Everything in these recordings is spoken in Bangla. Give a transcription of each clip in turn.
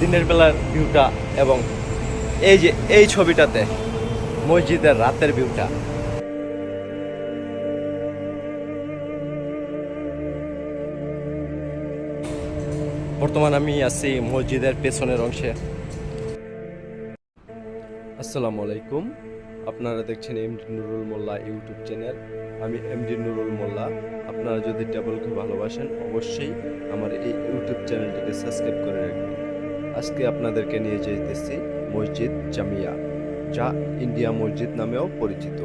দিনের বেলার ভিউটা এবং এই যে এই ছবিটাতে মসজিদের রাতের ভিউটা বর্তমান আমি আছি মসজিদের পেছনের অংশে। আসসালামু আলাইকুম। আপনারা দেখছেন MD Nurul Molla YouTube channel. আমি এমডি নুরুল মোল্লা। আপনারা যদি টেবলকে ভালোবাসেন, অবশ্যই আমার এই ইউটিউব চ্যানেলটিকে সাবস্ক্রাইব করে রাখবেন। আজকে আপনাদেরকে নিয়ে যেতেছি মসজিদ জামিয়া, যা ইন্ডিয়া মসজিদ নামেও পরিচিত।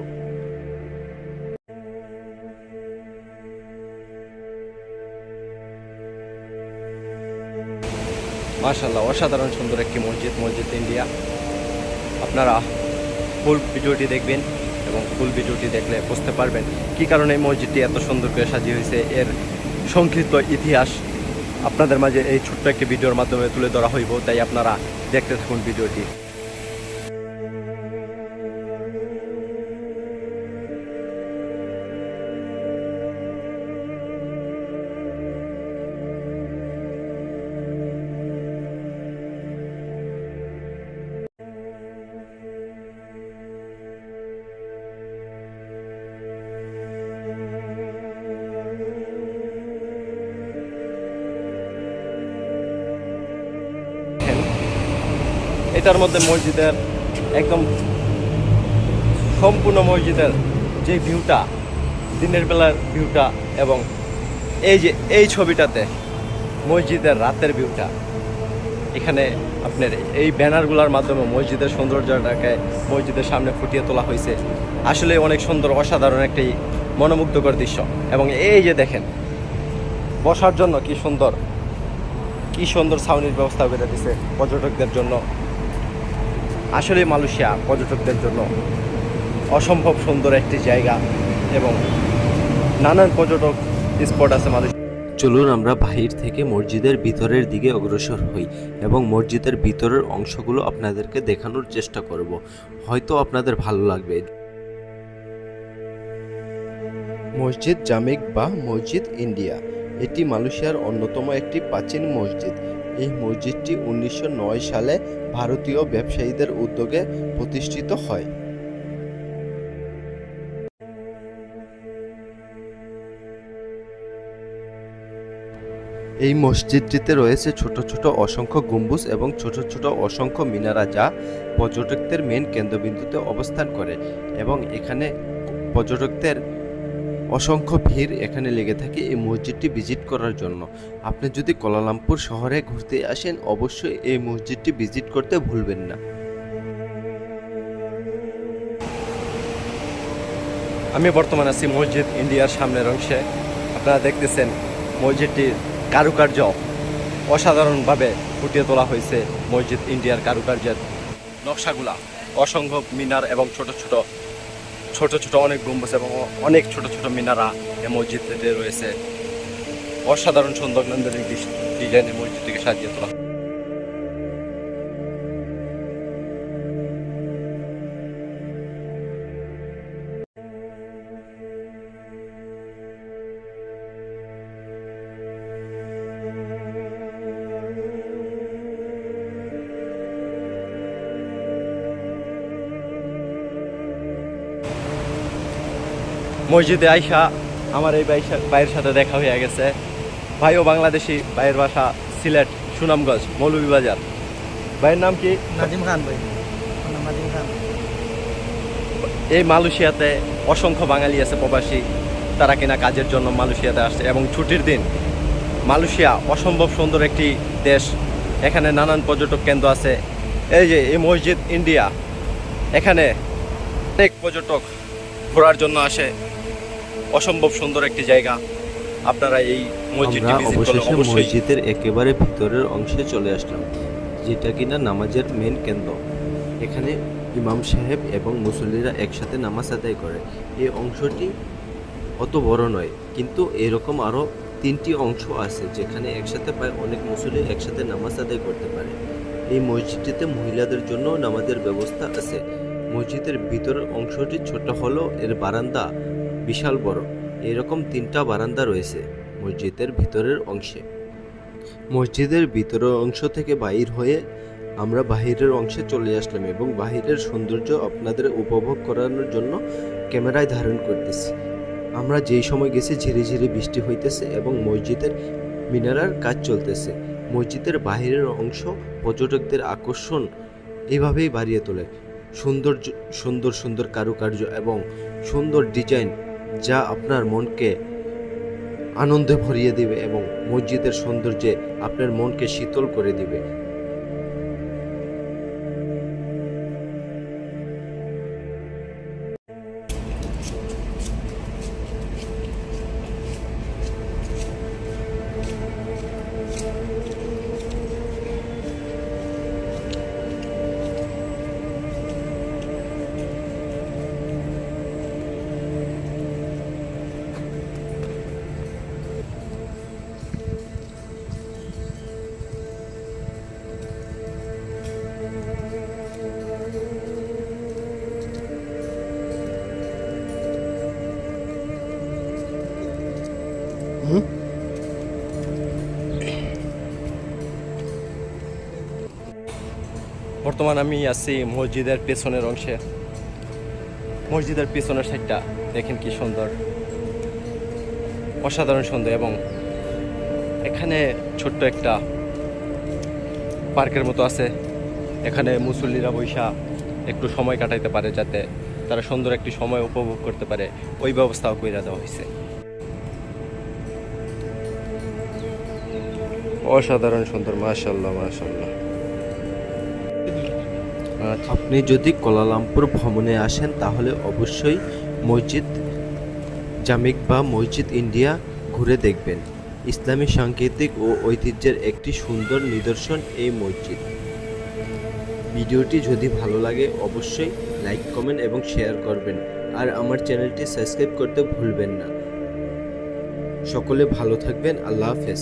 মাশাল্লাহ অসাধারণ সুন্দর একটি মসজিদ মসজিদ ইন্ডিয়া। আপনারা ফুল ভিডিওটি দেখবেন এবং ফুল ভিডিওটি দেখলে বুঝতে পারবেন কি কারণে এই মসজিদটি এত সুন্দর করে সাজিয়ে হয়েছে। এর সংক্ষিপ্ত ইতিহাস আপনাদের মাঝে এই ছোট্ট একটি ভিডিওর মাধ্যমে তুলে ধরা হইব, তাই আপনারা দেখতে থাকুন ভিডিওটি। এটার মধ্যে মসজিদের একদম সম্পূর্ণ মসজিদের যে ভিউটা, দিনের বেলার ভিউটা এবং এই যে এই ছবিটাতে মসজিদের রাতের ভিউটা, এখানে আপনার এই ব্যানারগুলোর মাধ্যমে মসজিদের সৌন্দর্যটাকে মসজিদের সামনে ফুটিয়ে তোলা হয়েছে। আসলে অনেক সুন্দর, অসাধারণ একটি মনোমুগ্ধকর দৃশ্য। এবং এই যে দেখেন, বসার জন্য কি সুন্দর কি সুন্দর ছাউনির ব্যবস্থা করে দিছে পর্যটকদের জন্য। আসলে মালয়েশিয়া পর্যটকদের জন্য অসম্ভব সুন্দর একটি জায়গা এবং নানান পর্যটক স্পট আছে মালয়েশিয়া। চলুন আমরা বাহির থেকে মসজিদের ভিতরের দিকে অগ্রসর হই এবং মসজিদের ভিতরের অংশগুলো আপনাদেরকে দেখানোর চেষ্টা করব। হয়তো আপনাদের ভালো লাগবে। মসজিদ জামিক বা মসজিদ ইন্ডিয়া। এটি মালয়েশিয়ার অন্যতম একটি প্রাচীন মসজিদ। এই মসজিদটি উনিশশো নয় সালে ভারতীয় ব্যবসায়ীদের উদ্যোগে প্রতিষ্ঠিত হয়। এই মসজিদটিতে রয়েছে ছোট ছোট অসংখ্য গম্বুজ এবং ছোট ছোট অসংখ্য মিনারা যা পর্যটকদের মেন কেন্দ্রবিন্দুতে অবস্থান করে এবং এখানে পর্যটকদের অসংখ্য ভিড় এখানে লেগে থাকে এই মসজিদটি ভিজিট করার জন্য। আপনি যদি কোলালামপুর শহরে ঘুরতে আসেন, অবশ্যই এই মসজিদটি ভিজিট করতে ভুলবেন না। আমি বর্তমানে আছি মসজিদ ইন্ডিয়ার সামনের অংশে। আপনারা দেখতেছেন মসজিদটির কারুকার্য। অসাধারণভাবে ফুটিয়ে তোলা হয়েছে মসজিদ ইন্ডিয়ার কারুকার্যের নকশাগুলা। অসংখ্য মিনার এবং ছোট ছোট ছোট ছোট অনেক গম্বুজ এবং অনেক ছোট ছোট মিনারা এই মসজিদটিতে রয়েছে। অসাধারণ সুন্দর নান্দনিক ডিজাইনে মসজিদটিকে সাজিয়ে তোলা। মসজিদে আইসা আমার এই ভাই- ভাইয়ের সাথে দেখা হয়ে গেছে। ভাইও বাংলাদেশি ভাইয়ের বাসা সিলেট সুনামগঞ্জ মৌলভীবাজার। ভাইয়ের নাম কি? নাজিম খান ভাই। নাজিম খান। এই মালয়েশিয়াতে অসংখ্য বাঙালি আছে প্রবাসী। তারা কিনা কাজের জন্য মালয়েশিয়াতে আসছে এবং ছুটির দিন মালয়েশিয়া অসম্ভব সুন্দর একটি দেশ। এখানে নানান পর্যটক কেন্দ্র আছে। এই যে এই মসজিদ ইন্ডিয়া। এখানে অনেক পর্যটক ঘোরার জন্য আসে। অসম্ভব সুন্দর একটি জায়গা। আপনারা এই মসজিদটি করলে অবশেষে অবশ্যই মসজিদের একেবারে ভিতরের অংশে চলে আসলাম যেটা কিনা নামাজের মেন কেন্দ্র। এখানে ইমাম সাহেব এবং মুসল্লিরা একসাথে নামাজ আদায় করে। এই অংশটি অত বড় নয় কিন্তু এরকম আরও তিনটি অংশ আছে যেখানে একসাথে প্রায় অনেক মুসল্লি একসাথে নামাজ আদায় করতে পারে। এই মসজিদটিতে মহিলাদের জন্য নামাজের ব্যবস্থা আছে। মসজিদের ভিতরের অংশটি ছোট হলেও এর বারান্দা বিশাল বড়। এরকম তিনটা বারান্দা রয়েছে মসজিদের ভিতরের অংশে। মসজিদের ভিতরের অংশ থেকে বাইর হয়ে আমরা বাহিরের অংশে চলে আসলাম এবং বাহিরের সৌন্দর্য আপনাদের উপভোগ করানোর জন্য ক্যামেরায় ধারণ করতেছি। আমরা যেই সময় গেছি, ঝিরে ঝিরে বৃষ্টি হইতেছে এবং মসজিদের মিনারার কাজ চলতেছে। মসজিদের বাহিরের অংশ পর্যটকদের আকর্ষণ এভাবেই বাড়িয়ে তোলে। সুন্দর সুন্দর সুন্দর কারুকার্য এবং সুন্দর ডিজাইন যা আপনার মনকে আনন্দে ভরিয়ে দিবে এবং মসজিদের সৌন্দর্যে আপনার মনকে শীতল করে দিবে। বর্তমান আমি আছি মসজিদের পেছনের অংশে। মসজিদের পেছনের সাইডটা দেখেন কি সুন্দর। অসাধারণ সুন্দর এবং এখানে ছোট্ট একটা পার্কের মতো আছে। এখানে মুসল্লিরা বৈশা একটু সময় কাটাইতে পারে যাতে তারা সুন্দর একটি সময় উপভোগ করতে পারে। ওই ব্যবস্থাও করে দেওয়া হয়েছে অসাধারণ সুন্দর মাশাল্লাহ মাশাল্লাহ আচ্ছা। আপনি যদি কোলালামপুর ভ্রমণে আসেন, তাহলে অবশ্যই মসজিদ জামিক বা মসজিদ ইন্ডিয়া ঘুরে দেখবেন। ইসলামী, সাংকেতিক ও ঐতিহ্যের একটি সুন্দর নিদর্শন এই মসজিদ। ভিডিওটি যদি ভালো লাগে, অবশ্যই লাইক, কমেন্ট এবং শেয়ার করবেন। আর আমার চ্যানেলটি সাবস্ক্রাইব করতে ভুলবেন না। সকলে ভালো থাকবেন, আল্লাহ হাফেজ।